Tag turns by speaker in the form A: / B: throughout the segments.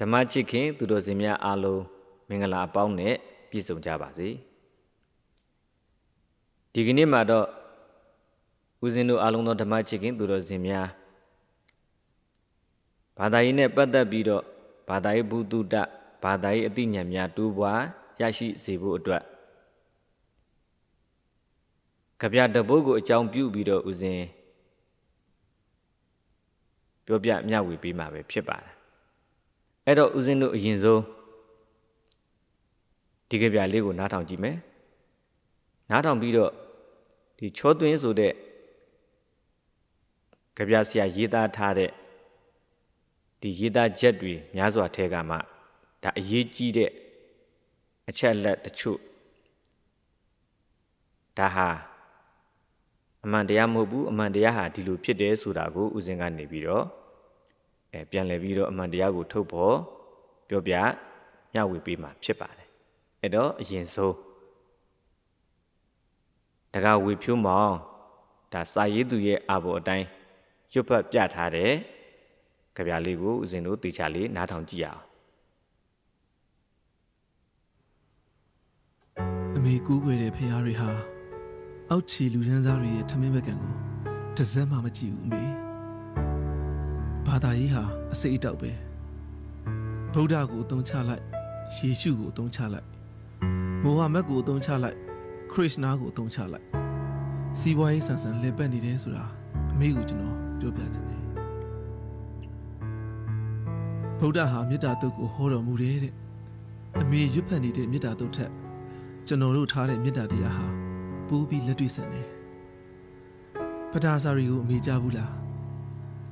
A: ဓမ္မချစ်ခင်သူတော်စင်များအားလုံးမင်္ဂလာအပေါင်းနဲ့ပြည့်စုံကြပါစေဒီကနေ့မှာတော့ဦးဇင်းတို့အားလုံးသောဓမ္မချစ်ခင်သူတော်စင်များဘာသာရေးနဲ့ပတ်သက်ပြီးတော့ဘာသာရေးဘုဒ္ဓတဘာသာရေးအသိဉာဏ်များတိုးပွားရရှိစေဖို့အတွက်ကြပြတပုတ်ကိုအကြောင်းပြုပြီးတော့ဦးဇင်းပြောပြမျှဝေပေးမှာပဲဖြစ်ပါတယ် အဲ့တော့ဦးဇင်းတို့အရင်ဆုံးဒီကြပြလေးကိုနားထောင်ကြည့်မယ်နားထောင်ပြီးတော့ဒီချောသွင်းဆိုတဲ့ကြပြဆရာရေးသားထားတဲ့ဒီရေးသားချက်တွေများစွာထဲကမှဒါအရေးကြီးတဲ့အချက်လက်တချို့ဒါဟာအမှန်တရားမဟုတ်ဘူးအမှန်တရားဟာဒီလိုဖြစ်တယ်ဆိုတာကိုဦးဇင်းကနေပြီးတော့ အဲပြန်လည်ပြီးတော့အမှန်တရားကိုထုတ်ဖို့ပြောပြမျှဝေပေးမှာဖြစ်ပါတယ်အဲ့တော့အရင်ဆုံးတကဝေဖြိုးမောင်ဒါစာရေးသူရဲ့အာဘော်အတိုင်းရွတ်ဖတ်ပြထားတဲ့ကြပြလေးကိုဦးဇင်းတို့တေချာလေးနားထောင်ကြည့်ရအောင်
B: အမေကူးွယ်တဲ့ဖះတွေဟာအောက်ခြေလူရန်စားတွေရဲ့ထမင်းဘက်ကံကိုတစ်စက်မှမကြည့်ဘူးအမေ ဘာသာရေးဟာအစိတ်အတောက်ပဲဗုဒ္ဓကိုအသုံးချလိုက်ယေရှုကိုအသုံးချလိုက်မိုဟာမက်ကိုအသုံးချလိုက်ခရစ်နာကိုအသုံးချလိုက်စီးပွားရေးဆန်ဆန်လည်ပတ်နေတယ်ဆိုတာအမေကိုကျွန်တော်ပြောပြချင်တယ်ဗုဒ္ဓဟာမေတ္တာတုတ်ကိုဟောတော်မူတယ်တဲ့အမေရွတ်ဖတ်နေတဲ့မေတ္တာတုတ်ထက်ကျွန်တော်တို့ထားတဲ့မေတ္တာတရားဟာပိုးပြီးလက်တွေ့ဆန်တယ်ပဒါစာရီကိုအမေကြဘူးလား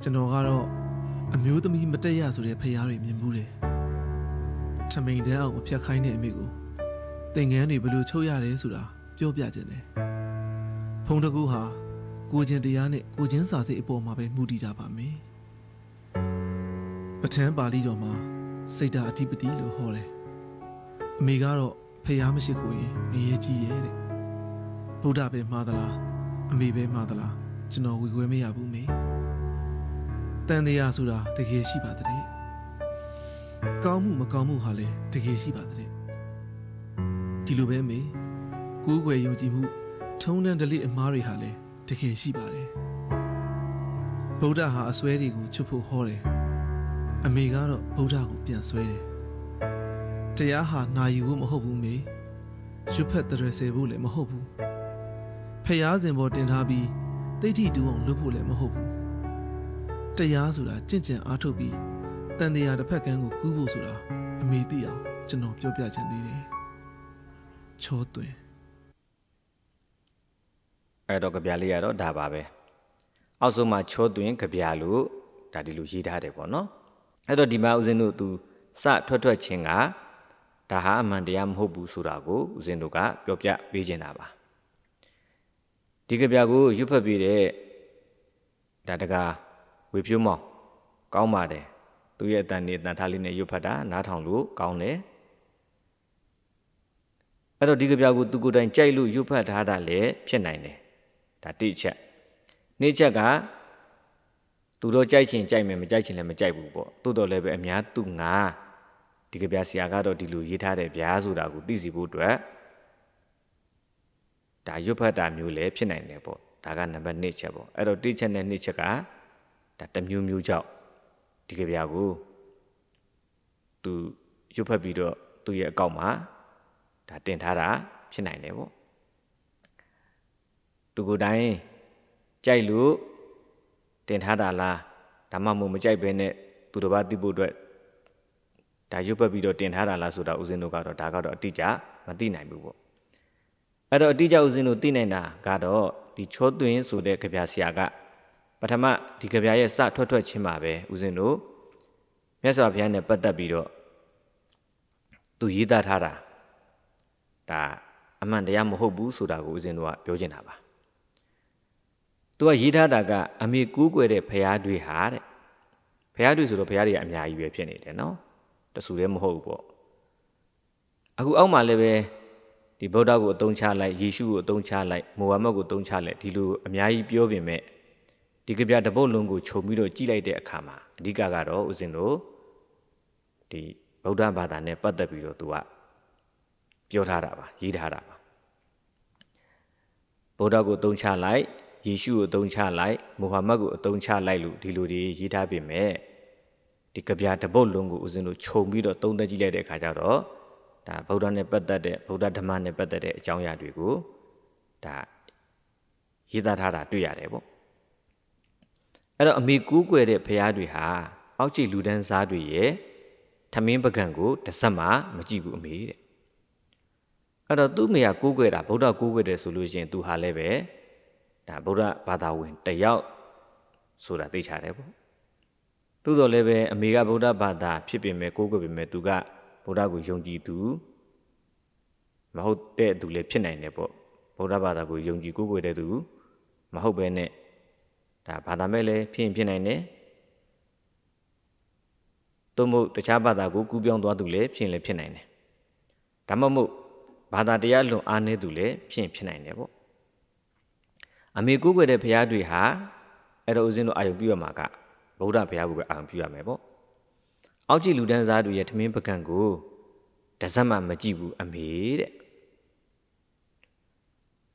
B: ကျွန်တော်ကတော့ အမျိုးသမီးမတက်ရဆိုတဲ့ဖရားတွေမြင်မှုတယ်ထမိန်တန်းအောင်မဖြတ်ခိုင်းတဲ့အမေကိုသင်ငန်းတွေဘယ်လိုချုပ်ရတယ်ဆိုတာပြောပြခြင်းတယ်ဖုံတကူဟာကိုချင်းတရားနဲ့ကိုချင်းစာစိတ်အပေါ်မှာပဲမူတည်တာပါမေပဋ္ဌာန်းပါဠိတော်မှာစိတ်ဓာအဓိပတိလို့ဟောတယ်အမေကတော့ဖះမရှိကိုရင်ငရေကြီးရဲ့တဲ့ဗုဒ္ဓပဲမှားသလားအမေပဲမှားသလားကျွန်တော်ဝေခွဲမရဘူးမေ တန်တရားဆိုတာတကယ်ရှိပါတဲ့ကောင်းမှုမကောင်းမှုဟာလည်းတကယ်ရှိပါတဲ့ဒီလိုပဲမေကိုးကွယ်ယုံကြည်မှုထုံးတမ်းဓလေ့အမားတွေဟာလည်းတကယ်ရှိပါတယ်ဗုဒ္ဓဟာအစွဲတွေကိုချွတ်ဖို့ဟောတယ်အမေကတော့ဗုဒ္ဓကိုပြန်ဆွဲတယ်တရားဟာနာယူဖို့မဟုတ်ဘူးမေရွတ်ဖက်တရဆယ်ဖို့လည်းမဟုတ်ဘူးဖျားစဉ်ပေါ်တင်ထားပြီးတိဋ္ဌိတူအောင်လုပ်ဖို့လည်းမဟုတ်ဘူး တရားဆိုတာကြင့်ကြံအားထုတ်ပြီးတန်တရားတစ်ဖက်ကန်းကိုကူးဖို့ဆိုတာအမေသိအောင်ကျွန်တော်ပြောပြချင်သေးတယ်ချောသွင်း
A: အဲ့တော့ကြပြလေးရတော့ဒါပါပဲအောက်ဆုံးမှာချောသွင်းကြပြလို့ဒါဒီလိုရေးထားတယ်ပေါ့နော်အဲ့တော့ဒီမှာဦးဇင်းတို့သူစထွက်ထွက်ချင်းကဒါဟာအမှန်တရားမဟုတ်ဘူးဆိုတာကိုဦးဇင်းတို့ကပြောပြပေးချင်တာပါဒီကြပြကိုရွတ်ဖတ်ပြီးတဲ့ဒါတကာ ဝေဖြိုးမောင်ကောင်းပါတယ်သူရဲ့အတန်နေအတန်ထားလေးနဲ့ရွတ်ဖတ်တာနားထောင်လို့ကောင်းတယ်အဲ့တော့ဒီကြပြကိုသူကိုယ်တိုင်ကြိုက်လို့ရွတ်ဖတ်ထားတာလည်းဖြစ်နိုင်တယ်ဒါတိချက်နေ့ချက်ကသူတို့ကြိုက်ချင်ကြိုက်မယ်မကြိုက်ချင်လည်းမကြိုက်ဘူးပေါ့တိုးတော်လည်းပဲအများသူငါဒီကဗျာဆရာကတော့ဒီလိုရေးထားတဲ့ဗျာဆိုတာကိုသိစီဖို့အတွက်ဒါရွတ်ဖတ်တာမျိုးလည်းဖြစ်နိုင်တယ်ပေါ့ဒါကနံပါတ်1ချက်ပေါ့အဲ့တော့တိချက်နဲ့2ချက်က ဒါတစ်မျိုးမျိုးကြောင့်ဒီကဗျာကိုသူရွတ်ဖတ်ပြီးတော့သူ့ရဲ့အကောင့်မှာဒါတင်ထားတာဖြစ်နိုင်တယ်ပေါ့သူကိုယ်တိုင်ကြိုက်လို့တင်ထားတာလားဒါမှမဟုတ်မကြိုက်ဘဲနဲ့သူတစ်ပါးသိဖို့အတွက်ဒါရွတ်ပတ်ပြီးတော့တင်ထားတာလားဆိုတာဦးဇင်းတို့ကတော့ဒါကတော့အတိအကျမသိနိုင်ဘူးပေါ့အဲ့တော့အတိအကျဦးဇင်းတို့သိနိုင်တာကတော့ဒီချောသွင်းဆိုတဲ့ကြပြဆရာက ပထမဒီကြပြရဲ့စထွက်ထွက်ချင်းမှာပဲဦးဇင်းတို့မြတ်စွာဘုရားနဲ့ပတ်သက်ပြီးတော့သူရေးသားထားတာဒါအမှန်တရားမဟုတ်ဘူးဆိုတာကိုဦးဇင်းတို့ကပြောချင်တာပါသူကရေးထားတာကအမေကူးကွယ်တဲ့ဖရားတွေဟာတဲ့ဖရားတွေဆိုတော့ဖရားတွေကအများကြီးပဲဖြစ်နေတယ်နော်တဆူလည်းမဟုတ်ဘူးပေါ့အခုအောက်မှာလည်းပဲဒီဗုဒ္ဓကိုအသုံးချလိုက်ယေရှုကိုအသုံးချလိုက်မိုဟာမက်ကိုအသုံးချလိုက်ဒီလိုအများကြီးပြောပြင်မဲ့ ဒီကြပြတပုတ်လုံးကိုခြုံပြီးတော့ကြည့်လိုက်တဲ့အခါမှာအဓိကကတော့ဦးဇင်းတို့ဒီဗုဒ္ဓဘာသာနဲ့ပတ်သက်ပြီးတော့သူကပြောထားတာပါရေးထားတာပါဗုဒ္ဓကိုအသုံးချလိုက်ယေရှုကိုအသုံးချလိုက်မုဟာမက်ကိုအသုံးချလိုက်လို့ဒီလိုတွေရေးထားပေမဲ့ဒီကဗျာတပုတ်လုံးကိုဦးဇင်းတို့ခြုံပြီးတော့သုံးသပ်ကြည့်လိုက်တဲ့အခါကျတော့ဒါဗုဒ္ဓနဲ့ပတ်သက်တဲ့ဗုဒ္ဓဓမ္မနဲ့ပတ်သက်တဲ့အကြောင်းအရာတွေကိုဒါရေးသားထားတာတွေ့ရတယ်ပေါ့ အဲ့တော့အမေကူးကွယ်တဲ့ဘုရားတွေဟာအောက်ခြေလူဒန်းစားတွေရဲ့ထမင်းပကံကိုတစ်ဆက်မှမကြည့်ဘူးအမေတဲ့အဲ့တော့သူ့မေကကိုးကွယ်တာဗုဒ္ဓကိုးကွယ်တယ်ဆိုလို့ရှိရင်သူဟာလည်းပဲဒါဗုဒ္ဓဘာသာဝင်တယောက်ဆိုတာသိချတယ်ပေါ့သို့တော်လည်းပဲအမေကဗုဒ္ဓဘာသာဖြစ်ပေမဲ့ကိုးကွယ်ပေမဲ့သူကဗုဒ္ဓကိုယုံကြည်သူမဟုတ်တဲ့သူလည်းဖြစ်နိုင်တယ်ပေါ့ဗုဒ္ဓဘာသာကိုယုံကြည်ကိုးကွယ်တဲ့သူမဟုတ်ဘဲနဲ့ ဒါဘာသာမဲ့လည်းဖြစ်ရင်ဖြစ်နိုင်တယ်သို့မဟုတ်တခြားဘာသာကိုကူးပြောင်းသွားသူလည်းဖြစ်ရင်လည်းဖြစ်နိုင်တယ်ဒါမှမဟုတ်ဘာသာတရားလွန်အားနည်းသူလည်းဖြစ်ရင်ဖြစ်နိုင်တယ်ပေါ့အမေကိုးကွယ်တဲ့ဘုရားတွေဟာအဲ့တော့ဦးဇင်းတို့အာယုံပြုရမှာကဗုဒ္ဓဘုရားကိုပဲအာယုံပြုရမယ်ပေါ့အောက်ကြည့်လူဒန်းစားတွေရဲ့ထမင်းပကံကိုတစက်မှမကြည့်ဘူးအမေတဲ့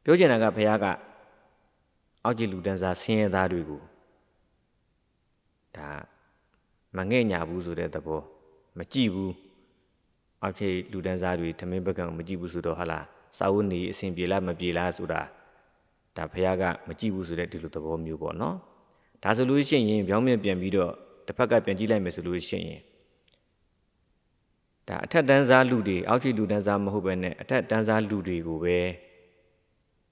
A: ပြောချင်တာကဘုရားက အောက်ကြည့်လူဒန်းစားဆင်းရဲသားတွေကိုဒါမငဲ့ညာဘူးဆိုတဲ့သဘောမကြည့်ဘူးအောက်ခြေလူဒန်းစားတွေထမင်းပကံကိုမကြည့်ဘူးဆိုတော့ဟာလားစာဝတ်နေအဆင်ပြေလားမပြေလားဆိုတာဒါဘုရားကမကြည့်ဘူးဆိုတဲ့ဒီလိုသဘောမျိုးပေါ့နော်ဒါဆိုလို့ရှိရင်ပြောင်းပြန်ပြန်ပြီးတော့တစ်ဖက်ကပြန်ကြည့်လိုက်မယ်ဆိုလို့ရှိရင်ဒါအထက်တန်းစားလူတွေအောက်ခြေလူတန်းစားမဟုတ်ဘဲနဲ့အထက်တန်းစားလူတွေကိုပဲ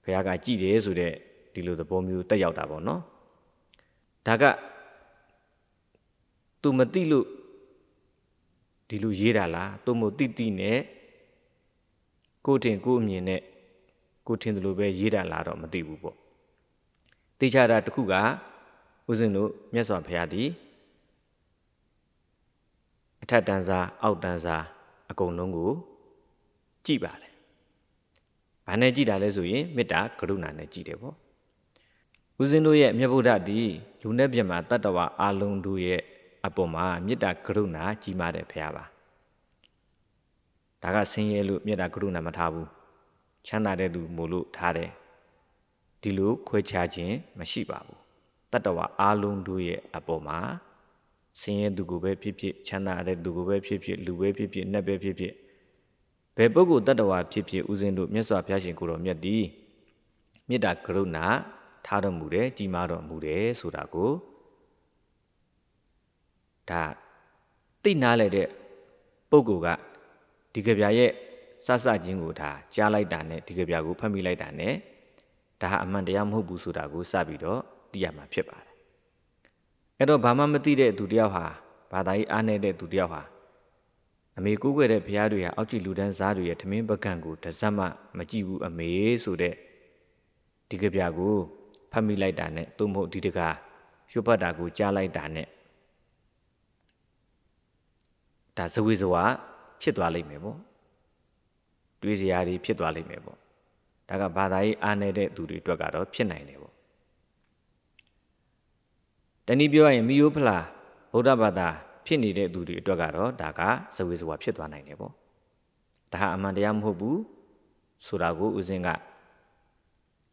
A: ဘုရားကကြည့်တယ်ဆိုတဲ့ ဒီလိုသဘောမျိုးတက်ရောက်တာပေါ့နော်ဒါကသူမသိလို့ဒီလိုရေးတာလားသူမို့တိတိနဲ့ကိုတင်ကိုအမြင်နဲ့ကိုထင်တယ်လို့ပဲရေးတာလားတော့မသိဘူးပေါ့တေချာတာတစ်ခုကဦးဇင်းတို့မြတ်စွာဘုရားသည်အထက်တန်းစားအောက်တန်းစားအကုန်လုံးကိုကြည်ပါတယ်။ဘာနဲ့ကြည်တာလဲဆိုရင်မေတ္တာကရုဏာနဲ့ကြည်တယ်ပေါ့။ ဦးဇင်းတို့ရဲ့မြတ်ဗုဒ္ဓသည်လူနဲ့ပြမှာတတ္တဝါအလုံးတို့ရဲ့အပေါ်မှာမေတ္တာကရုဏာကြီးမားတဲ့ဘုရားပါ။ဒါကဆင်းရဲလို့မေတ္တာကရုဏာမထားဘူး။ချမ်းသာတဲ့သူမို့လို့ထားတယ်။ဒီလိုခွဲခြားခြင်းမရှိပါဘူး။တတ္တဝါအလုံးတို့ရဲ့အပေါ်မှာဆင်းရဲသူကိုပဲဖြစ်ဖြစ်ချမ်းသာတဲ့သူကိုပဲဖြစ်ဖြစ်လူပဲဖြစ်ဖြစ်နတ်ပဲဖြစ်ဖြစ်ဘယ်ပုဂ္ဂိုလ်တ attva ဖြစ်ဖြစ်ဦးဇင်းတို့မြတ်စွာဘုရားရှင်ကိုတော်မြတ်သည်မေတ္တာကရုဏာ ထားတော်မူတယ်ကြီးမားတော်မူတယ်ဆိုတာကိုဒါသိနားလဲတဲ့ပုဂ္ဂိုလ်ကဒီကြပြရဲ့စစချင်းကိုဒါကြားလိုက်တာနဲ့ဒီကြပြကိုဖတ်မိလိုက်တာနဲ့ဒါဟာအမှန်တရားမဟုတ်ဘူးဆိုတာကိုစပြီးတော့သိရမှာဖြစ်ပါတယ်အဲ့တော့ဘာမှမသိတဲ့သူတယောက်ဟာဘာသာရေးအားနေတဲ့သူတယောက်ဟာအမေကိုးကွယ်တဲ့ဘုရားတွေဟာအောက်ကြည့်လူဒန်းစားတွေရဲ့ထမင်းပကံကိုတစက်မှမကြည့်ဘူးအမေဆိုတဲ့ဒီကြပြကို ဖတ်မိလိုက်တာနဲ့သို့မဟုတ်ဒီတကားရွတ်ပတ်တာကိုကြားလိုက်တာနဲ့ဒါဇဝေဇဝါဖြစ်သွားလိမ့်မယ်ပေါ့တွေးစရာတွေဖြစ်သွားလိမ့်မယ်ပေါ့ဒါကဘာသာရေးအားနေတဲ့သူတွေအတွက်ကတော့ဖြစ်နိုင်တယ်ပေါ့တနည်းပြောရရင်မိယိုဖလာဗုဒ္ဓဘာသာဖြစ်နေတဲ့သူတွေအတွက်ကတော့ဒါကဇဝေဇဝါဖြစ်သွားနိုင်တယ်ပေါ့ဒါဟာအမှန်တရားမဟုတ်ဘူးဆိုတာကိုဦးဇင်းက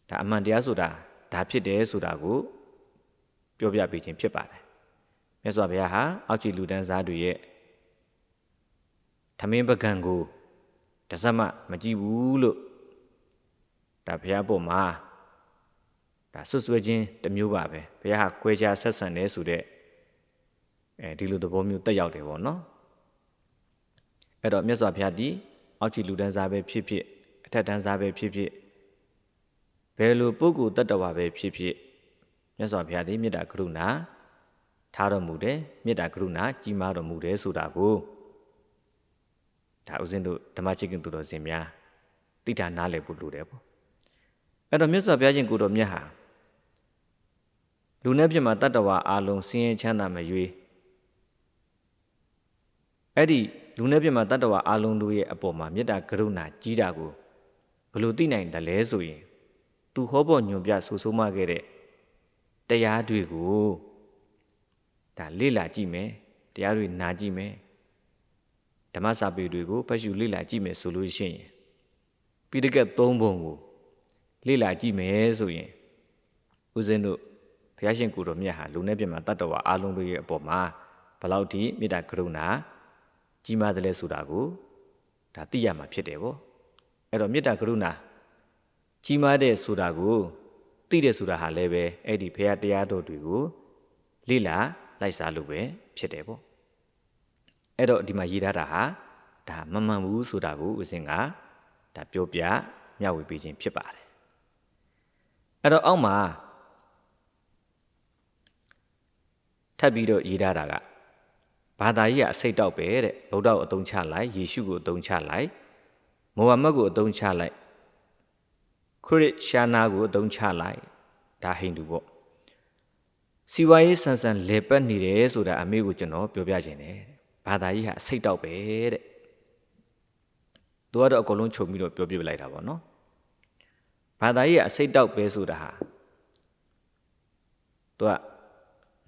A: ဒါအမှန်တရားဆိုတာ ဒါဖြစ်တယ်ဆိုတာကိုပြောပြပေးခြင်းဖြစ်ပါတယ်မြတ်စွာဘုရားဟာအောက်ခြေလူတန်းစားတွေရဲ့ထမင်းပကံကိုတစမမကြည့်ဘူးလို့ဒါဘုရားပေါ်မှာဒါဆွဆွဲခြင်းတစ်မျိုးပါပဲဘုရားဟာခွဲခြားဆက်ဆံတယ်ဆိုတဲ့အဲဒီလိုသဘောမျိုးတက်ရောက်တယ်ပေါ့နော်အဲ့တော့မြတ်စွာဘုရားဒီအောက်ခြေလူတန်းစားပဲဖြစ်ဖြစ်အထက်တန်းစားပဲဖြစ်ဖြစ်ဘ ယ်လိုပုဂ္ဂိုလ်တ attva ပဲဖြစ်ဖြစ်မြတ်စွာဘုရားဒီမေတ္တာကရုဏာထားတော်မူတယ်မေတ္တာကရုဏာကြီးမားတော်မူတယ်ဆိုတာကိုဒါဥစဉ်တို့ဓမ္မချစ်ခင်သူတော်စင်များတိတာနားလည်ဖို့လိုတယ်ပေါ့အဲ့တော့မြတ်စွာဘုရားရှင်ကိုတော်မြတ်ဟာလူနဲ့ပြမှာတတ္တဝါအလုံးဆင်းရဲချမ်းသာမရွေးအဲ့ဒီလူနဲ့ပြမှာတတ္တဝါအလုံးတို့ရဲ့အပေါ်မှာမေတ္တာကရုဏာကြီးတာကိုဘလို့သိနိုင်တယ်လဲဆိုရင် သူဟောပေါ်ညွန်ပြဆိုဆိုမှခဲ့တဲ့တရားတွေကိုဒါလေ့လာကြည့်မယ်တရားတွေနာကြည့်မယ်ဓမ္မစာပေတွေကိုဖတ်ရှုလေ့လာကြည့်မယ်ဆိုလို့ရှိရင်ပိဋကတ်၃ပုံကိုလေ့လာကြည့်မယ်ဆိုရင်ဦးဇင်းတို့ဘုရားရှင်ကိုယ်တော်မြတ်ဟာလူနဲ့ပြတ်မှာတတ္တဝါအလုံးတို့ရဲ့အပေါ်မှာဘလောက်ထိမေတ္တာကရုဏာကြီးမားတယ်လဲဆိုတာကိုဒါသိရမှာဖြစ်တယ်ဗောအဲ့တော့မေတ္တာကရုဏာ ကြီးမားတဲ့ဆိုတာကိုသိတယ်ဆိုတာဟာလည်းပဲအဲ့ဒီဘုရားတရားတော်တွေကိုလေ့လာလိုက်စားလို့ပဲဖြစ်တယ်ဗောအဲ့တော့ဒီမှာရေးထားတာဟာဒါမမှန်ဘူးဆိုတာကိုဦးစင်ကဒါပြောပြမျှဝေပေးခြင်းဖြစ်ပါတယ်အဲ့တော့အောက်မှာထပ်ပြီးတော့ရေးထားတာကဘာသာရေးကအစိတ်တောက်ပဲတဲ့ဗုဒ္ဓကိုအသုံးချလိုက်ယေရှုကိုအသုံးချလိုက်မိုဟာမက်ကိုအသုံးချလိုက် ခရစ်ရှာနာကိုအသုံးချလိုက်ဒါဟိန္ဒူပေါ့စီဝါရေးဆန်ဆန်လေပတ်နေတယ်ဆိုတာအမေကိုကျွန်တော်ပြောပြခြင်းတယ်ဘာသာရေးဟာအစိတ်တောက်ပဲတဲ့သူကတော့အကုန်လုံးချုပ်ပြီးတော့ပြောပြလိုက်တာပေါ့နော်ဘာသာရေးကအစိတ်တောက်ပဲဆိုတာဟာသူက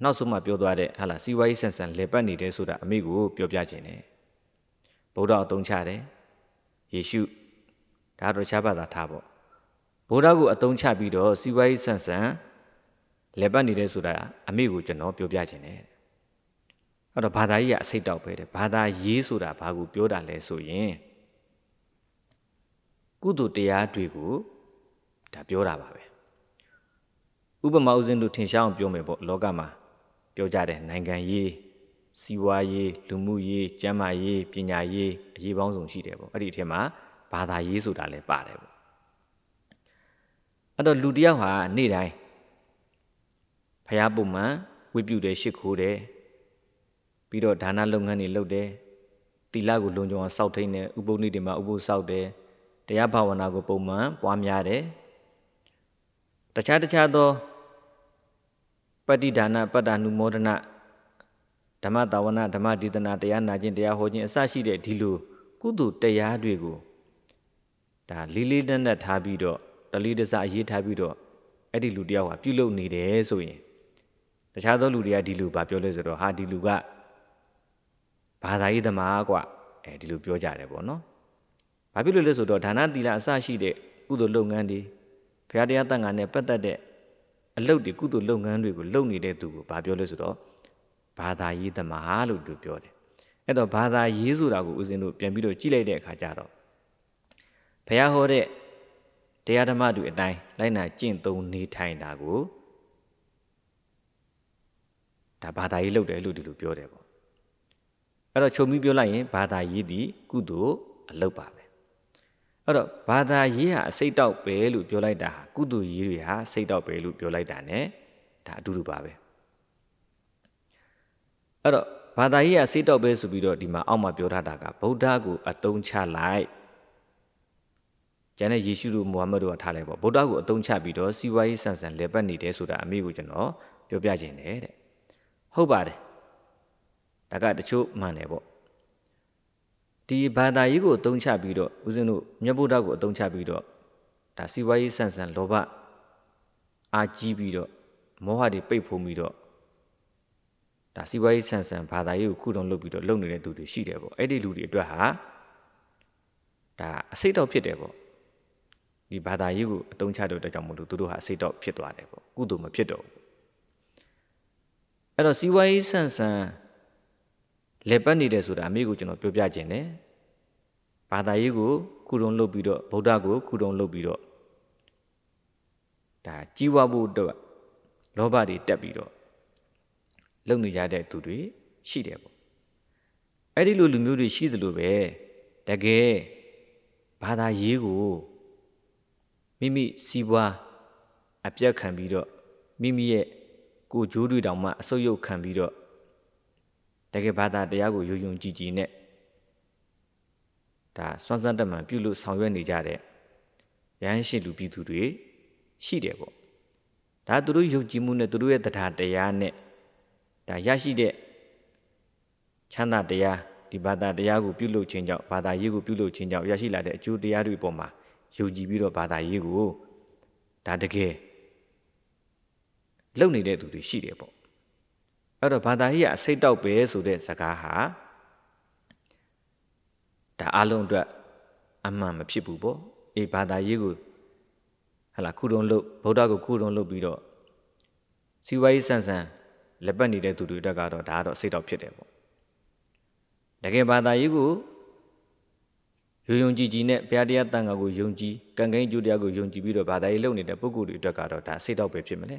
A: နောက်ဆုံးမှပြောသွားတဲ့ဟာလာစီဝါရေးဆန်ဆန်လေပတ်နေတယ်ဆိုတာအမေကိုပြောပြခြင်းတယ်ဗုဒ္ဓအသုံးချတယ်ယေရှုဒါတော့ရှားဘာသာထားပေါ့ ဗုဒ္ဓကိုအသုံးချပြီးတော့စီဝါရေးဆန်ဆန်လေပတ်နေတယ်ဆိုတာအမေကိုကျွန်တော်ပြောပြခြင်းတယ်အဲ့တော့ဘာသာရေးကအစိတ်တောက်ပဲတဲ့ဘာသာရေးဆိုတာဘာကိုပြောတာလဲဆိုရင်ကုသိုလ်တရားတွေကိုဒါပြောတာပါပဲဥပမာဥစဉ်တို့ထင်ရှားအောင်ပြောမယ်ပေါ့လောကမှာပြောကြတဲ့နိုင်ငံရေးစီးပွားရေးလူမှုရေးကျန်းမာရေးပညာရေးအရေးပေါင်းစုံရှိတယ်ပေါ့အဲ့ဒီအထက်မှာဘာသာရေးဆိုတာလည်းပါတယ်ပေါ့ အဲ့တော့လူတယောက်ဟာနေ့တိုင်းဖျားပုံမှန်ဝိပုတယ်ရှ िख ိုးတယ်ပြီးတော့ဒါနလုပ်ငန်းတွေလုပ်တယ်တီလာကိုလုံခြုံအောင်စောင့်ထိန်တယ်ဥပုပ်နေ့တွေမှာဥပုပ်စောင့်တယ်တရားဘာဝနာကိုပုံမှန်ပွားများတယ်တခြားတခြားသောပဋိဒါနပတ္တနုမောဒနာဓမ္မတာဝနာဓမ္မဒေသနာတရားနာခြင်းတရားဟောခြင်းအစရှိတဲ့ဒီလို ကုသိုလ်တရားတွေကိုဒါလေးလေးနက်နက်ထားပြီးတော့ တလေးတစားအရေးထားပြီးတော့အဲ့ဒီလူတယောက်ဟာပြုလုပ်နေတယ်ဆိုရင်တခြားသောလူတွေကဒီလူဘာပြောလဲဆိုတော့ဟာဒီလူကဘာသာရေးသမားကွအဲဒီလိုပြောကြတယ်ပေါ့နော်ဘာဖြစ်လို့လဲဆိုတော့ဒါနသီလအစရှိတဲ့ကုသိုလ်လုပ်ငန်းတွေဘုရားတရားတန်ခါနဲ့ပတ်သက်တဲ့အလုပ်တွေကုသိုလ်လုပ်ငန်းတွေကိုလုပ်နေတဲ့သူကိုဘာပြောလဲဆိုတော့ဘာသာရေးသမားလို့သူပြောတယ်အဲ့တော့ဘာသာရေးဆိုတာကိုဦးဇင်းတို့ပြန်ပြီးတော့ကြည့်လိုက်တဲ့အခါကျတော့ဘုရားဟောတဲ့ တရားဓမ္မတွေအတိုင်းလိုက်နာကျင့်သုံးနေထိုင်တာကိုဒါဘာသာရေးလုပ်တယ်လို့ဒီလိုပြောတယ်ပေါ့အဲ့တော့ချုပ်ပြီးပြောလိုက်ရင်ဘာသာရေးဒီကုသိုလ်အလုပ်ပါပဲအဲ့တော့ဘာသာရေးဟာအစိတ်တောက်ပဲလို့ပြောလိုက်တာဟာကုသိုလ်ရေးတွေဟာစိတ်တောက်ပဲလို့ပြောလိုက်တာ ਨੇ ဒါအတူတူပါပဲအဲ့တော့ဘာသာရေးဟာစိတ်တောက်ပဲဆိုပြီးတော့ဒီမှာအောက်မှာပြောထားတာကဗုဒ္ဓကိုအတုံးချလိုက် ကျန်တဲ့ယေရှုတို့မုဟမ္မဒ်တို့ကထားလိုက်ပေါ့ဗုဒ္ဓကိုအတုံးချပြီးတော့စီဝါရေးဆန်ဆန်လဲပတ်နေတယ်ဆိုတာအမိကိုကျွန်တော်ပြောပြခြင်းတယ်တဲ့ဟုတ်ပါတယ်ဒါကတချို့မှန်တယ်ပေါ့ဒီဘာသာရေးကိုအသုံးချပြီးတော့ဦးဇင်းတို့မြတ်ဗုဒ္ဓကိုအသုံးချပြီးတော့ဒါစီဝါရေးဆန်ဆန်လောဘအာကြီးပြီးတော့မောဟတွေပိတ်ဖို့ပြီးတော့ဒါစီဝါရေးဆန်ဆန်ဘာသာရေးကိုခုတုံလုပ်ပြီးတော့လုပ်နေတဲ့သူတွေရှိတယ်ပေါ့အဲ့ဒီလူတွေအတွက်ဟာဒါအစိတ်တော့ဖြစ်တယ်ပေါ့ ဒီဘာသာရေးကိုအသုံးချတဲ့အတွက်ကြောင့်မလို့သူတို့ဟာအစိတ်တော့ဖြစ်သွားတယ်ပေါ့ကုသိုလ်မဖြစ်တော့ဘူးအဲ့တော့စီဝါရေးဆန်ဆန်လက်ပတ်နေတယ်ဆိုတာအမိကိုကျွန်တော်ပြောပြခြင်းတယ်ဘာသာရေးကိုခုတုံလုပ်ပြီးတော့ဗုဒ္ဓကိုခုတုံလုပ်ပြီးတော့ဒါကြီးဝါဖို့အတွက်လောဘတွေတက်ပြီးတော့လုံနေကြတဲ့သူတွေရှိတယ်ပေါ့အဲ့ဒီလိုလူမျိုးတွေရှိသလိုပဲတကယ်ဘာသာရေးကို မိမိစီးပွားအပြတ်ခံပြီးတော့မိမိရဲ့ကိုဂျိုးတွေတောင်မှအဆုတ်ယုတ်ခံပြီးတော့တကယ်ဘာသာတရားကိုယုံယုံကြည်ကြည်နဲ့ဒါစွမ်းစမ်းတမန်ပြုလို့ဆောင်ရွက်နေကြတဲ့ရဟန်းရှိလူပြည်သူတွေရှိတယ်ပေါ့ဒါသူတို့ယုံကြည်မှုနဲ့သူတို့ရဲ့တရားတရားနဲ့ဒါရရှိတဲ့ချမ်းသာတရားဒီဘာသာတရားကိုပြုလုပ်ခြင်းကြောင့်ဘာသာရေးကိုပြုလုပ်ခြင်းကြောင့်ရရှိလာတဲ့အကျိုးတရားတွေပေါ်မှာ ယုံကြည်ပြီးတော့ဘာသာရေးကိုဒါတကယ်လုပ်နေတဲ့သူတွေရှိတယ်ပေါ့အဲ့တော့ဘာသာရေးကအစိတ်တောက်ပဲဆိုတဲ့စကားဟာဒါအလုံးအတွက်အမှန်မဖြစ်ဘူးပေါ့အေးဘာသာရေးကိုဟလာခုတုံးလို့ဗုဒ္ဓကိုခုတုံးလို့ပြီးတော့စီဝါရေးဆန်ဆန်လက်ပတ်နေတဲ့သူတွေအတွက်ကတော့ဒါကတော့စိတ်တော့ဖြစ်တယ်ပေါ့တကယ်ဘာသာရေးကို ယုံယုံကြည်ကြည်နဲ့ဘုရားတရားတန်ခါကိုယုံကြည်ကံကိန်းကျိုးတရားကိုယုံကြည်ပြီးတော့ဘာသာရေးလုပ်နေတဲ့ပုဂ္ဂိုလ်တွေအတွက်ကတော့ဒါစိတ်တော့ပဲဖြစ်မလဲ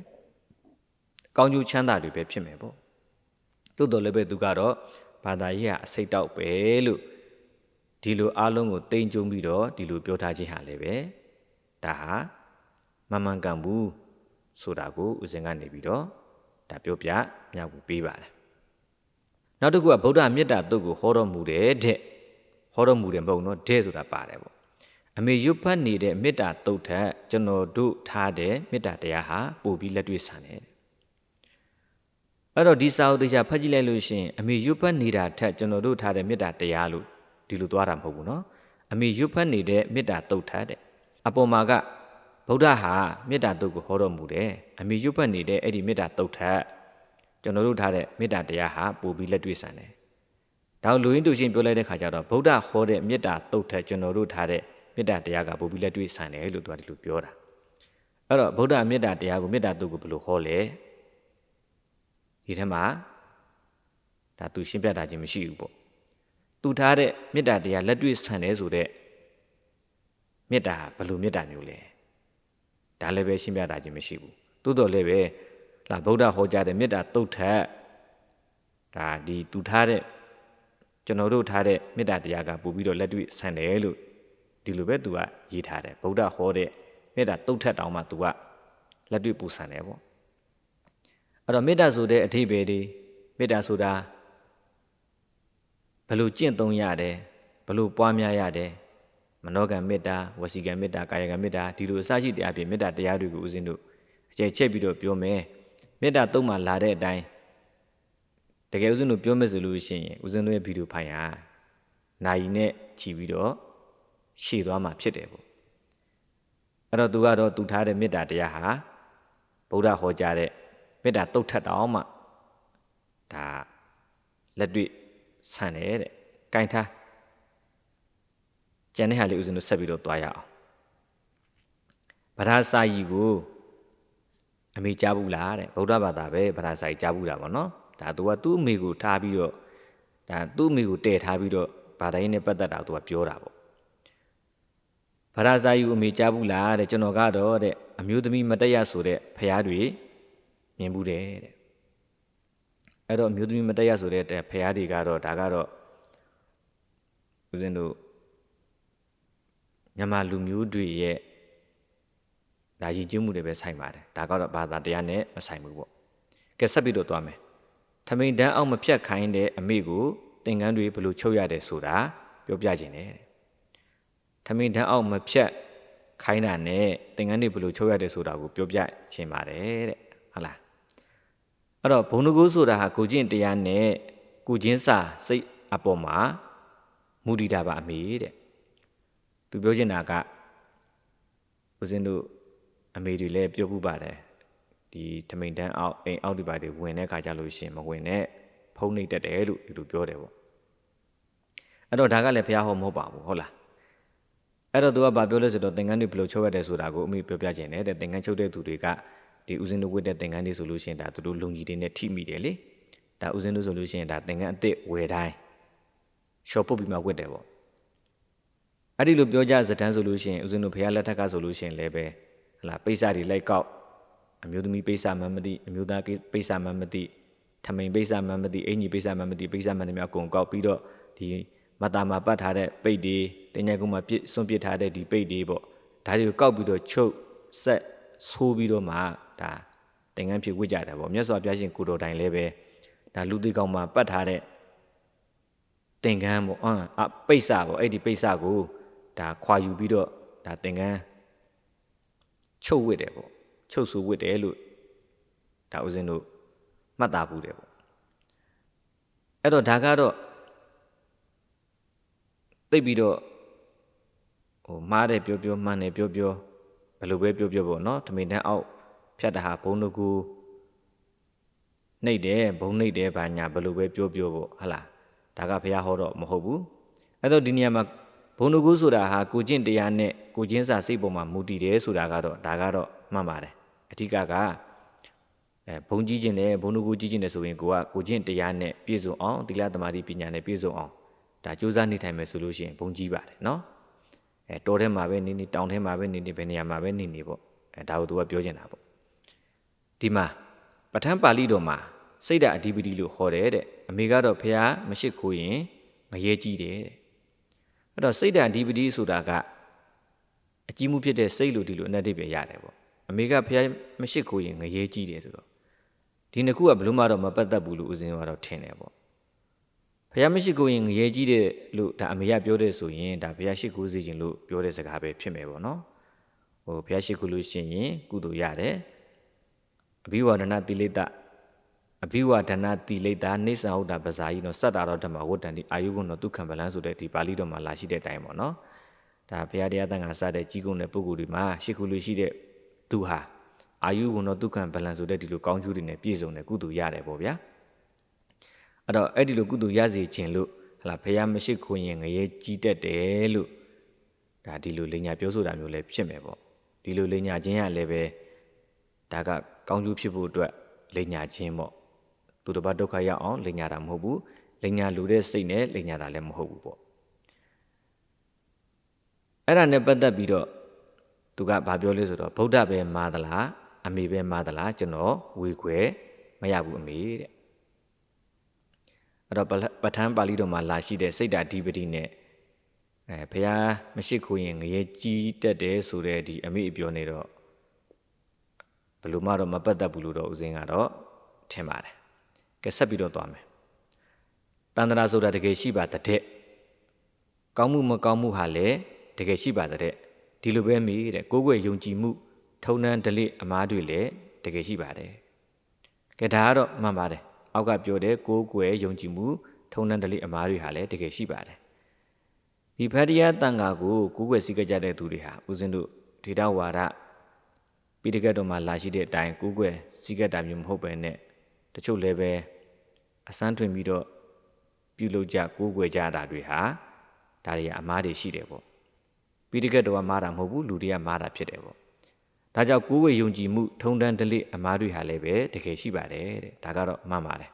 A: ကောင်းကျိုးချမ်းသာတွေပဲဖြစ်မယ်ပေါ့သို့တော်လည်းပဲသူကတော့ဘာသာရေးကအစိတ်တော့ပဲလို့ဒီလိုအားလုံးကိုတိမ်ကျုံပြီးတော့ဒီလိုပြောထားခြင်းဟာလည်းပဲဒါဟာမမှန်ကန်ဘူးဆိုတာကိုဦးဇင်ကနေပြီးတော့ဒါပြောပြမြောက်ပြီးပေးပါတယ်နောက်တစ်ခုကဗုဒ္ဓမေတ္တာတုတ်ကိုဟောတော်မူတဲ့တဲ့ ဟောတော်မူတယ်မဟုတ်နော်တဲ့ဆိုတာပါတယ်ပေါ့အမေရွတ်ဖတ်နေတဲ့မေတ္တာတုတ်ထက်ကျွန်တော်တို့ထားတဲ့မေတ္တာတရားဟာပို့ပြီးလက်တွေ့ဆန်တယ်အဲ့တော့ဒီစာအုပ်တရားဖတ်ကြည့်လိုက်လို့ရှိရင်အမေရွတ်ဖတ်နေတာထက်ကျွန်တော်တို့ထားတဲ့မေတ္တာတရားလို့ဒီလိုသွားတာမဟုတ်ဘူးနော်အမေရွတ်ဖတ်နေတဲ့မေတ္တာတုတ်ထက်တဲ့အပေါ်မှာကဗုဒ္ဓဟာမေတ္တာတုတ်ကိုဟောတော်မူတယ်အမေရွတ်ဖတ်နေတဲ့အဲ့ဒီမေတ္တာတုတ်ထက်ကျွန်တော်တို့ထားတဲ့မေတ္တာတရားဟာပို့ပြီးလက်တွေ့ဆန်တယ် ဒါလူရင်းတူရှင်ပြောလိုက်တဲ့ခါကျတော့ဗုဒ္ဓဟောတဲ့မေတ္တာတုတ်ထက်ကျွန်တော်တို့ထားတဲ့မေတ္တာတရားကပို့ပြီးလက်တွေ့ဆန်တယ်လို့သူကဒီလိုပြောတာအဲ့တော့ဗုဒ္ဓမေတ္တာတရားကိုမေတ္တာတုတ်ကိုဘယ်လိုဟောလဲဒီထဲမှာဒါသူရှင်းပြတာချင်းမရှိဘူးပေါ့သူထားတဲ့မေတ္တာတရားလက်တွေ့ဆန်တယ်ဆိုတဲ့မေတ္တာဘယ်လိုမေတ္တာမျိုးလဲဒါလည်းပဲရှင်းပြတာချင်းမရှိဘူးတိုးတော်လည်းပဲလာဗုဒ္ဓဟောကြားတဲ့မေတ္တာတုတ်ထက်ဒါဒီသူထားတဲ့ ကျွန်တော်တို့ထားတဲ့မေတ္တာတရားကပို့ပြီးတော့လက်တွေ့ဆန်တယ်လို့ဒီလိုပဲသူကရေးထားတယ်ဗုဒ္ဓဟောတဲ့မေတ္တာတုတ်ထက်တောင်မှသူကလက်တွေ့ပူဆန်တယ်ပေါ့အဲ့တော့မေတ္တာဆိုတဲ့အဓိပ္ပာယ်ဒီမေတ္တာဆိုတာဘယ်လိုကျင့်သုံးရတယ်ဘယ်လိုပွားများရတယ်မနောကံမေတ္တာဝစီကံမေတ္တာကာယကံမေတ္တာဒီလိုအစရှိတဲ့အပြင်မေတ္တာတရားတွေကိုဦးဇင်းတို့အကျယ်ချက်ပြီးတော့ပြောမယ်မေတ္တာသုံးမှလာတဲ့အတိုင်း တကယ်ဦးဇင်းတို့ပြောမယ်ဆိုလို့ရှိရင်ဦးဇင်းတို့ရဲ့ဗီဒီယိုဖိုင်ဟာနိုင်နဲ့ခြီးပြီးတော့ရှည်သွားမှာဖြစ်တယ်ပေါ့အဲ့တော့သူကတော့သူထားတဲ့မေတ္တာတရားဟာဗုဒ္ဓဟောကြားတဲ့မေတ္တာတုတ်ထက်တောင်မှဒါလက်တွေ့ဆန်တယ်တဲ့။ကင်ထားကျန်တဲ့ဟာလေးဦးဇင်းတို့ဆက်ပြီးတော့တွားရအောင်။ဗရာစာယီကိုအမေကြားဘူးလားတဲ့ဗုဒ္ဓဘာသာပဲဗရာစာယီကြားဘူးတာပေါ့နော်။ ဒါသူကသူ့အမေကိုထားပြီးတော့ဒါသူ့အမေကိုတည်ထားပြီးတော့ဘာသာရေးနဲ့ပတ်သက်တာသူကပြောတာပေါ့။ဗရာစာယီကိုအမေကြားဘူးလားတဲ့ကျွန်တော်ကတော့တဲ့အမျိုးသမီးမတက်ရဆိုတဲ့ဖရားတွေမြင်ဘူးတယ်တဲ့အဲ့တော့မျိုးသမီးမတက်ရဆိုတဲ့ဖះတွေကတော့ဒါကတော့ဦးဇင်းတို့မြန်မာလူမျိုးတွေရဲ့ဒါရည်ကျင်းမှုတွေပဲဆိုင်ပါတယ်ဒါကတော့ဘာသာတရားနဲ့မဆိုင်ဘူးပေါ့ကဲဆက်ပြီးတော့သွားမယ် ထမိန်တန်းအောင်မဖြတ်ခိုင်းတဲ့အမေကိုသင်္ကန်းတွေဘယ်လိုချုပ်ရတယ်ဆိုတာပြောပြခြင်းတယ်ထမိန်တန်းအောင်မဖြတ်ခိုင်းတာနဲ့သင်္ကန်းတွေဘယ်လိုချုပ်ရတယ်ဆိုတာကိုပြောပြခြင်းပါတယ်တဲ့ဟုတ်လားအဲ့တော့ဘုံတကူဆိုတာဟာကိုကျင့်တရားနဲ့ကိုချင်းစာစိတ်အပေါ်မှာမူတည်တာပါအမေတဲ့သူပြောချင်တာကဦးဇင်းတို့အမေတွေလည်းပြောပြပါတယ် ဒီထမိန်တန်းအောက်အိမ်အောက်ဒီပါတွေဝင်တဲ့ခါကြလို့ရှင်မဝင်နဲ့ဖုံးနေတတ်တယ်လို့ဒီလိုပြောတယ်ပေါ့အဲ့တော့ဒါကလည်းဘုရားဟောမဟုတ်ပါဘူးဟုတ်လားအဲ့တော့သူကဘာပြောလဲဆိုတော့သင်္ကန်းတွေဘယ်လိုချုပ်ရတယ်ဆိုတာကိုအမေပြောပြခြင်းတယ်တဲ့သင်္ကန်းချုပ်တဲ့သူတွေကဒီဦးဇင်းတို့ဝတ်တဲ့သင်္ကန်းတွေဆိုလို့ရှိရင်ဒါသူတို့လုံကြီးတွေနဲ့ထိမိတယ်လေဒါဦးဇင်းတို့ဆိုလို့ရှိရင်ဒါသင်္ကန်းအစ်စ်ဝယ်တိုင်းရှော့ပုတ်ပြီးမှဝတ်တယ်ပေါ့အဲ့ဒီလိုပြောကြစတန်းဆိုလို့ရှိရင်ဦးဇင်းတို့ဖះလက်ထက်ကဆိုလို့ရှိရင်လည်းပဲဟလာပိဿာတွေလိုက်ကောက် အမျိုးသမီးပိဿာမှမသိအမျိုးသားပိဿာမှမသိထမိန်ပိဿာမှမသိအင်ကြီးပိဿာမှမသိပိဿာမှန်တယ်များအကုန်ကောက်ပြီးတော့ဒီမတာမှာပတ်ထားတဲ့ပိတ်တွေတင်ញကုန်းမှာပြစ်စွန့်ပစ်ထားတဲ့ဒီပိတ်တွေပေါ့ဒါတွေကိုကောက်ပြီးတော့ချုပ်ဆက်ဆိုးပြီးတော့မှဒါသင်္ကန်းဖြစ်ဝစ်ကြတယ်ပေါ့မြတ်စွာဘုရားရှင်ကိုတော်တိုင်လည်းပဲဒါလူတိကောင်မှာပတ်ထားတဲ့သင်္ကန်းပေါ့အပိဿပေါ့အဲ့ဒီပိဿကိုဒါခွာယူပြီးတော့ဒါသင်္ကန်းချုပ်ဝစ်တယ်ပေါ့ ချုပ်ဆူဝစ်တယ်လို့ဒါဥစဉ်တို့မှတ်သားဘူးတယ်ပေါ့အဲ့တော့ဒါကတော့သိပြီးတော့ဟိုမားတယ်ပြောပြောမှန်တယ်ပြောပြောဘယ်လိုပဲပြောပြောပေါ့နော်ဓမိန်တန်းအောက်ဖြတ်တာဟာဘုံတကူနှိပ်တယ်ဘုံနှိပ်တယ်ဘာညာဘယ်လိုပဲပြောပြောပေါ့ဟလားဒါကဘုရားဟောတော့မဟုတ်ဘူးအဲ့အဲ့တော့ဒီနေရာမှာဘုံတကူဆိုတာဟာကိုကျင့်တရားနဲ့ကိုချင်းစာစိတ်ပေါ်မှာမူတည်တယ်ဆိုတာကတော့ဒါကတော့မှန်ပါတယ် အဓိကကအဲဘုံကြီးခြင်းနဲ့ဘုံတကူကြီးခြင်းနဲ့ဆိုရင်ကိုကကိုကျင့်တရားနဲ့ပြည့်စုံအောင်သီလသမာဓိပညာနဲ့ပြည့်စုံအောင်ဒါကြိုးစားနေထိုင်မယ်ဆိုလို့ရှိရင်ဘုံကြီးပါတယ်နော်အဲတောထဲမှာပဲနေနေတောင်ထဲမှာပဲနေနေဘယ်နေရာမှာပဲနေနေပေါ့အဲဒါကိုသူကပြောချင်တာပေါ့ဒီမှာပဋ္ဌာန်းပါဠိတော်မှာစိတ်ဓာတ်အဓိပတိလို့ခေါ်တယ်တဲ့အမေကတော့ဖះမရှိခိုးရင်ငရဲကြီးတယ်တဲ့အဲ့တော့စိတ်ဓာတ်အဓိပတိဆိုတာကအကြီးမှုဖြစ်တဲ့စိတ်လို့ဒီလိုအနတ္တိပဲရတယ်ပေါ့ အမေကဖះမရှိခိုးရင်ငရဲကြီးတယ်ဆိုတော့ဒီနှစ်ခုကဘလို့မှတော့မပတ်သက်ဘူးလို့ဦးဇင်းကတော့ထင်တယ်ပေါ့ဖះမရှိခိုးရင်ငရဲကြီးတယ်လို့ဒါအမေကပြောတဲ့ဆိုရင်ဒါဖះရှိခိုးစေခြင်းလို့ပြောတဲ့စကားပဲဖြစ်မယ်ပေါ့နော်ဟိုဖះရှိခိုးလို့ရှိရင်ကုသိုလ်ရတယ်အဘိဝါဒနာတိလိတအဘိဝါဒနာတိလိတာနေသဟုတ်တာပဇာယီနော်စတ္တာရောဓမ္မဝတ္တန်ဒီအာယုကုဏဒုက္ခံဗလန်းဆိုတဲ့ဒီပါဠိတော်မှာလာရှိတဲ့အတိုင်းပေါ့နော်ဒါဘုရားတရားတန်ခါစတဲ့ကြီးကုန်းတဲ့ပုဂ္ဂိုလ်တွေမှာရှိခုလူရှိတဲ့ သူဟာအာယုကုဏဒုက္ခံဗလန်းဆိုတဲ့ဒီလိုကောင်းကျိုးတွေနဲ့ပြည့်စုံတဲ့ကုသိုလ်ရတယ်ပေါ့ဗျာအဲ့တော့အဲ့ဒီလိုကုသိုလ်ရစေခြင်းလို့ဟလာဘုရားမရှိခွင်ရင်ငရဲကြီးတတ်တယ်လို့ဒါဒီလိုလိညာပြောဆိုတာမျိုးလည်းဖြစ်မယ်ပေါ့ဒီလိုလိညာချင်းရလည်းပဲဒါကကောင်းကျိုးဖြစ်ဖို့အတွက်လိညာချင်းပေါ့သူတစ်ပါးဒုက္ခရောက်အောင်လိညာတာမဟုတ်ဘူးလိညာလူတဲ့စိတ်နဲ့လိညာတာလည်းမဟုတ်ဘူးပေါ့အဲ့ဒါနဲ့ပတ်သက်ပြီးတော့ သူကဘာပြောလဲဆိုတော့ဗုဒ္ဓပဲမာသလားအမေပဲမာသလားကျွန်တော်ဝေခွဲမရဘူးအမေတဲ့အဲ့တော့ပဋ္ဌာန်းပါဠိတော်မှာလာရှိတဲ့စိတ်ဓာတ်ဓိပတိနဲ့အဲဘုရားမရှိခိုးရင်ငရေကြီးတက်တယ်ဆိုတဲ့ဒီအမေအပြောနေတော့ဘယ်လိုမှတော့မပတ်သက်ဘူးလို့တော့ဦးစင်းကတော့ထင်ပါတယ်ကဲဆက်ပြီးတော့သွားမယ်တန်တရာဆိုတာတကယ်ရှိပါတဲ့ကောင်းမှုမကောင်းမှုဟာလည်းတကယ်ရှိပါတဲ့ ဒီလိုပဲမိတဲ့ကိုယ်ွယ်ယုံကြည်မှု ထုံနှန်းဒလိအမားတွေလည်းတကယ်ရှိပါတယ်ကဲဒါကတော့မှန်ပါတယ်အောက်ကပြောတဲ့ကိုယ်ွယ်ယုံကြည်မှုထုံနှန်းဒလိအမားတွေဟာလည်းတကယ်ရှိပါတယ်ဒီဖတ်တရားတန်ခါကိုကိုယ်ွယ်စီကကြတဲ့သူတွေဟာဦးဇင်းတို့ဒေတာဝါဒပိဋကတ်တော်မှာလာရှိတဲ့အတိုင်းကိုယ်ွယ်စီကတာမျိုးမဟုတ်ပဲနဲ့တချို့လည်းပဲအစမ်းထွင်ပြီးတော့ပြုလုပ်ကြကိုးကွယ်ကြတာတွေဟာဒါတွေကအမားတွေရှိတယ်ပေါ့ ပိဋကတ်တော်ကမားတာမဟုတ်ဘူးလူတွေကမားတာဖြစ်တယ်ပေါ့ဒါကြောင့်ကိုးကွယ်ယုံကြည်မှုထုံတန်းဒလိအမားတွေဟာလည်းပဲတကယ်ရှိပါတယ်တဲ့ဒါကတော့မှန်ပါတယ်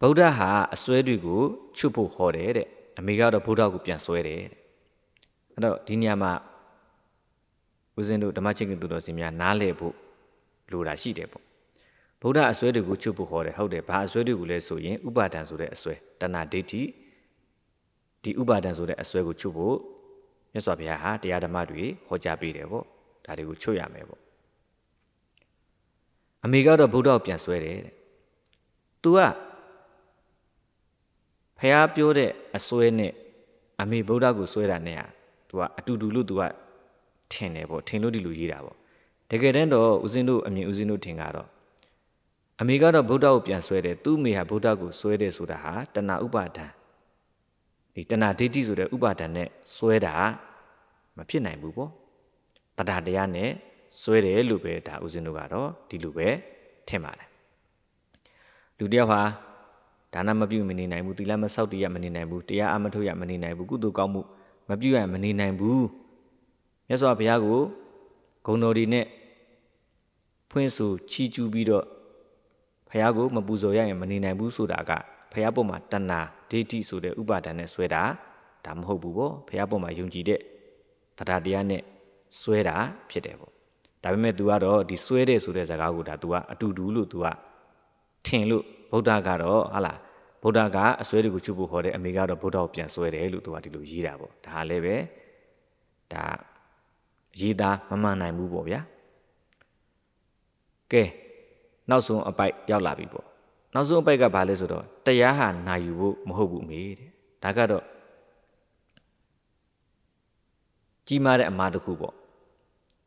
A: ဗုဒ္ဓဟာအစွဲတွေကိုချွတ်ဖို့ဟောတယ်တဲ့အမေကတော့ဗုဒ္ဓကိုပြန်ဆွဲတယ်တဲ့အဲ့တော့ဒီနေရာမှာဦးဇင်းတို့ဓမ္မချင်းကသူတော်စင်များနားလည်ဖို့လိုတာရှိတယ်ပေါ့ဗုဒ္ဓအစွဲတွေကိုချုပ်ဖို့ခေါ်တယ်ဟုတ်တယ်ဘာအစွဲတွေကိုလဲဆိုရင်ဥပါဒံဆိုတဲ့အစွဲတဏှာဒိဋ္ဌိ ဒီဥပါဒံဆိုတဲ့အစွဲကိုချုပ်ဖို့မြတ်စွာဘုရားဟာတရားဓမ္မတွေဟောကြားပေးတယ်ပေါ့ဒါတွေကိုချုပ်ရမယ်ပေါ့အမေကတော့ဗုဒ္ဓကိုပြန်ဆွဲတယ်တဲ့ तू ကဖះပြောတဲ့အစွဲနဲ့အမေဗုဒ္ဓကိုဆွဲတာနဲ့ဟာ तू ကအတူတူလို့ तू ကထင်တယ်ပေါ့ထင်လို့ဒီလိုရေးတာပေါ့တကယ်တမ်းတော့ဦးဇင်းတို့အမြင်ဦးဇင်းတို့ထင်ကတော့အမေကတော့ဗုဒ္ဓကိုပြန်ဆွဲတယ်သူ့အမေဟာဗုဒ္ဓကိုဆွဲတယ်ဆိုတာဟာတဏှာဥပါဒံ ဒီတဏှာဒိဋ္ဌိဆိုတဲ့ဥပါဒံနဲ့ဆွဲတာမဖြစ်နိုင်ဘူးပေါ့တဏှာတရားနဲ့ဆွဲတယ်လို့ပဲဒါဦးဇင်းတို့ကတော့ဒီလိုပဲထင်ပါတယ်လူတယောက်ဟာဒါနမပြုမနေနိုင်ဘူးသီလမဆောက်တရမနေနိုင်ဘူးတရားအမထုတ်ရမနေနိုင်ဘူးကုသိုလ်ကောင်းမှုမပြုရမနေနိုင်ဘူးမြတ်စွာဘုရားကိုဂုံတော်ဒီနဲ့ဖွင့်ဆိုချီကျူးပြီးတော့ဘုရားကိုမပူဇော်ရရင်မနေနိုင်ဘူးဆိုတာက ဘုရားပေါ်မှာတဏှာဒိဋ္ဌိဆိုတဲ့ဥပါဒဏ်နဲ့ဆွဲတာဒါမဟုတ်ဘူးပေါ့ဘုရားပေါ်မှာယုံကြည်တဲ့တရားတရားနဲ့ဆွဲတာဖြစ်တယ်ပေါ့ဒါပေမဲ့ तू ကတော့ဒီဆွဲတဲ့ဆိုတဲ့ဇာတ်ကိုဒါ तू ကအတူတူလို့ तू ကထင်လို့ဗုဒ္ဓကတော့ဟာလားဗုဒ္ဓကအဆွဲတွေကိုချုပ်ဖို့ခေါ်တယ်အမေကတော့ဗုဒ္ဓကိုပြန်ဆွဲတယ်လို့ तू ကဒီလိုရေးတာပေါ့ဒါလည်းပဲဒါရေးသားမမှန်နိုင်ဘူးပေါ့ဗျာကဲနောက်ဆုံးအပိုက်ရောက်လာပြီပေါ့ နောက်ဆုံးအပိုက်ကဘာလဲဆိုတော့တရားဟာနာယူဖို့မဟုတ်ဘူးအမေတဲ့ဒါကတော့ကြီးမားတဲ့အမှားတစ်ခုပေါ့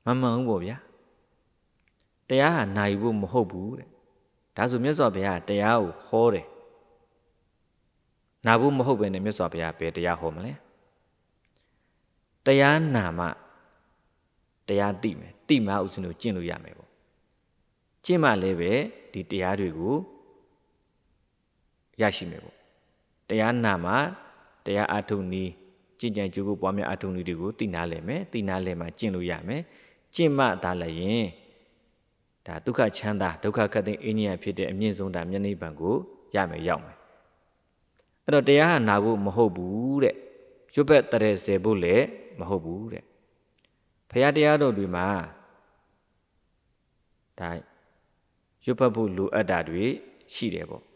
A: မမှန်ဘူးပေါ့ဗျာတရားဟာနာယူဖို့မဟုတ်ဘူးတဲ့ဒါဆိုမြတ်စွာဘုရားတရားကိုဟောတယ်နာဖို့မဟုတ်ဘဲနဲ့မြတ်စွာဘုရားဘယ်တရားဟောမလဲတရားနာမှတရားသိမယ်သိမှဥစဉ်တို့ကျင့်လို့ရမယ်ပေါ့ကျင့်မှလည်းပဲဒီတရားတွေကို ရရှိမယ်ပေါ့တရားနာမှာတရားအထုံနီးကျင့်ကြံကြိုးကိုပွားများအထုံနီးတွေကိုသိနာလဲမယ်သိနာလဲမှာကျင့်လို့ရမယ်ကျင့်မှသာလည်းရင်ဒါဒုက္ခချမ်းသာဒုက္ခကတိအင်းကြီးဖြစ်တဲ့အမြင့်ဆုံးဒါမျက်နှိပ်ပံကိုရမယ်ရောက်မယ်အဲ့တော့တရားဟာနာဖို့မဟုတ်ဘူးတဲ့ရွတ်ဘက်တရဲစေဖို့လည်းမဟုတ်ဘူးတဲ့ဖရာတရားတော်တွေမှာဒါရွတ်ဘက်ဖို့လိုအပ်တာတွေရှိတယ်ပေါ့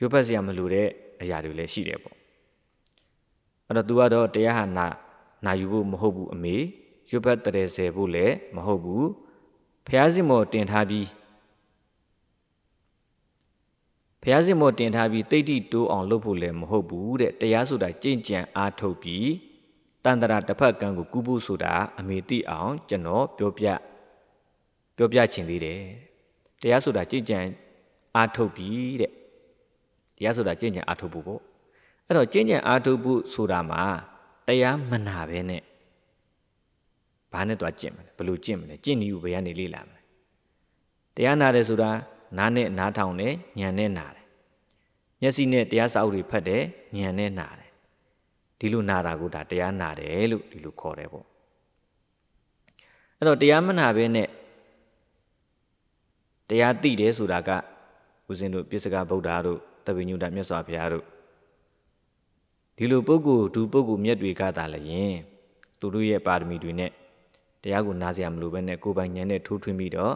A: ရွတ်ဘက်စရာမလိုတဲ့အရာတွေလည်းရှိတယ်ပေါ့အဲ့တော့ तू ကတော့တရားဟာနာနာယူဖို့မဟုတ်ဘူးအမေရွတ်ဘက်တရဲစေဖို့လည်းမဟုတ်ဘူးဖျားစင်မော်တင်ထားပြီးဖျားစင်မော်တင်ထားပြီးတိတ်တိတိုးအောင်လုပ်ဖို့လည်းမဟုတ်ဘူးတဲ့တရားဆိုတာကြင်ကြံအားထုတ်ပြီးတန်တရာတစ်ဖက်ကံကိုကူးဖို့ဆိုတာအမေတိအောင်ကျွန်တော်ပြောပြပြောပြချင်သေးတယ်တရားဆိုတာကြင်ကြံအားထုတ်ပြီးတဲ့ တရားဆိုတာကြင်ကြံအားထုတ်ဖို့ပေါ့အဲ့တော့ကြင်ကြံအားထုတ်ဖို့ဆိုတာမှာတရားမနာပဲနဲ့ဘာနဲ့တွားကျင့်မလဲဘယ်လိုကျင့်မလဲကျင့်နည်းကိုဘယ်ကနေလေ့လာမလဲတရားနာတယ်ဆိုတာနားနဲ့နားထောင်တယ်ညံနဲ့နာတယ်မျက်စိနဲ့တရားစာအုပ်တွေဖတ်တယ်ညံနဲ့နာတယ်ဒီလိုနာတာကိုဒါတရားနာတယ်လို့ဒီလိုခေါ်တယ်ပေါ့အဲ့တော့တရားမနာဘဲနဲ့တရားသိတယ်ဆိုတာကဦးဇင်းတို့ပြစ္ဆကဗုဒ္ဓတို့ တပည့်ညုတမြတ်စွာဘုရားတို့ဒီလိုပုဂ္ဂိုလ်ဒူပုဂ္ဂိုလ်မြတ်တွေကသာလည်းယင်သူတို့ရဲ့ပါရမီတွေနဲ့တရားကိုနားစရာမလိုဘဲနဲ့ကိုယ်ပိုင်ဉာဏ်နဲ့ထိုးထွင်းပြီးတော့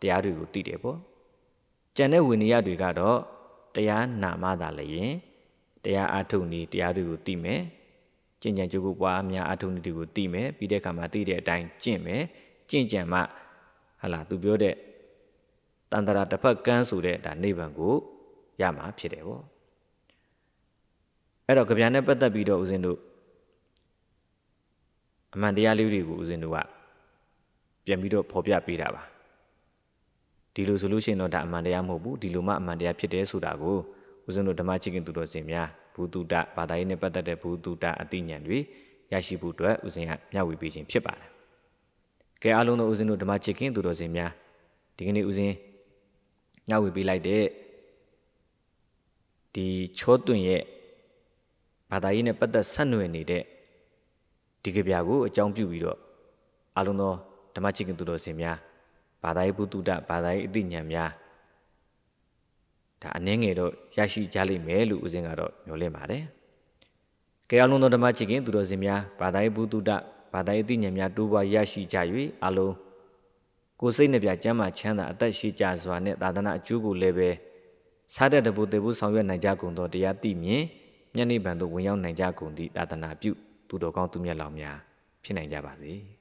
A: တရားတွေကိုသိတယ်ပေါ့ကြံတဲ့ဝိနည်းတွေကတော့တရားနာမှသာလည်းယင်တရားအထုတ်နေတရားတွေကိုသိမယ်ကျင့်ကြံကြိုးကိုပွားများအထုတ်နေတွေကိုသိမယ်ပြီးတဲ့အခါမှာသိတဲ့အတိုင်းကျင့်မယ်ကျင့်ကြံမှဟာလာသူပြောတဲ့တန်တရာတစ်ဖက်ကန်းဆိုတဲ့ဒါနိဗ္ဗာန်ကို ရမှာဖြစ်တယ်ပေါ့အဲ့တော့ကြဗျာနဲ့ပတ်သက်ပြီးတော့ဦးဇင်းတို့အမှန်တရားလေးတွေကိုဦးဇင်းတို့ကပြန်ပြီးတော့ဖော်ပြပေးတာပါဒီလိုဆိုလို့ရှိရင်တော့ဒါအမှန်တရားမဟုတ်ဘူးဒီလိုမှအမှန်တရားဖြစ်တယ်ဆိုတာကိုဦးဇင်းတို့ဓမ္မချစ်ခင်သူတော်စင်များဘူတုတဘာသာရေးနဲ့ပတ်သက်တဲ့ဘူတုတအသိဉာဏ်တွေရရှိဖို့အတွက်ဦးဇင်းကမျှဝေပေးခြင်းဖြစ်ပါတယ်ကဲအားလုံးသောဦးဇင်းတို့ဓမ္မချစ်ခင်သူတော်စင်များဒီကနေ့ဦးဇင်းညဝေပေးလိုက်တဲ့ ဒီချောတွင်ရဲ့ဘာသာရေးနဲ့ပတ်သက်ဆက်နွယ်နေတဲ့ဒီကြပြကိုအကြောင်းပြုပြီးတော့အလုံးသောဓမ္မချစ်ခင်သူတော်စင်များဘာသာရေးပုတုဒဘာသာရေးအသိဉာဏ်များဒါအနည်းငယ်တော့ရရှိကြလိမ့်မယ်လို့ဦးဇင်းကတော့မျှော်လင့်ပါတယ်။ကဲအလုံးသောဓမ္မချစ်ခင်သူတော်စင်များဘာသာရေးပုတုဒဘာသာရေးအသိဉာဏ်များတိုးပွားရရှိကြ၍အလုံးကိုယ်စိတ်နှပြကျမ်းမာချမ်းသာအသက်ရှိကြစွာနဲ့သာသနာအကျိုးကိုလည်းပဲ စားတဲ့တပူတေဘူးဆောင်ရွက်နိုင်ကြကုန်သောတရားသိမြင်မျက်နှိဗံသို့ဝင်ရောက်နိုင်ကြကုန်သည့်သာသနာပြုသူတော်ကောင်းသူမြတ်လောင်များဖြစ်နိုင်ကြပါစေ။